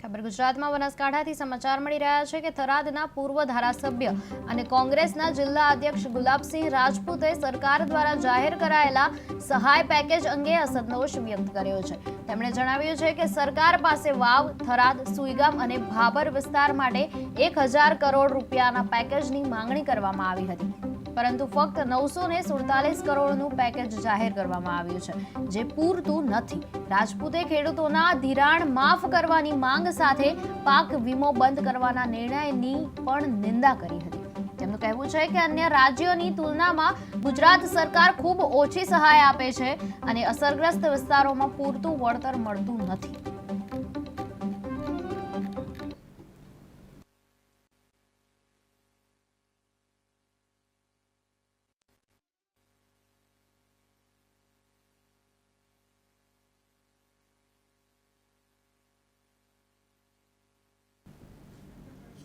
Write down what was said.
ખબર ગુજરાતમાં બનાસકાંઠાથી સમાચાર મળી રહ્યા છે કે થરાદના પૂર્વ ધારાસભ્ય અને કોંગ્રેસના જિલ્લા અધ્યક્ષ ગુલાબસિંહ રાજપૂતે સરકાર દ્વારા જાહેર કરાયેલા સહાય પેકેજ અંગે અસંતોષ વ્યક્ત કર્યો છે. તેમણે જણાવ્યું છે કે સરકાર પાસે વાવ, થરાદ, સુઈગામ અને ભાબર વિસ્તાર માટે એક કરોડ રૂપિયાના પેકેજની માંગણી કરવામાં આવી હતી. પરંતુ ફક્ત નવસો ને સુડતાલીસ કરોડનું પેકેજ જાહેર કરવામાં આવ્યું છે, જે પૂરતું નથી. રાજપૂતે ખેડૂતોના ધિરાણ માફ કરવાની માંગ સાથે પાક વીમો બંધ કરવાના નિર્ણયની પણ નિંદા કરી હતી. તેમનું કહેવું છે કે અન્ય રાજ્યોની તુલનામાં ગુજરાત સરકાર ખૂબ ઓછી સહાય આપે છે અને અસરગ્રસ્ત વિસ્તારોમાં પૂરતું વળતર મળતું નથી.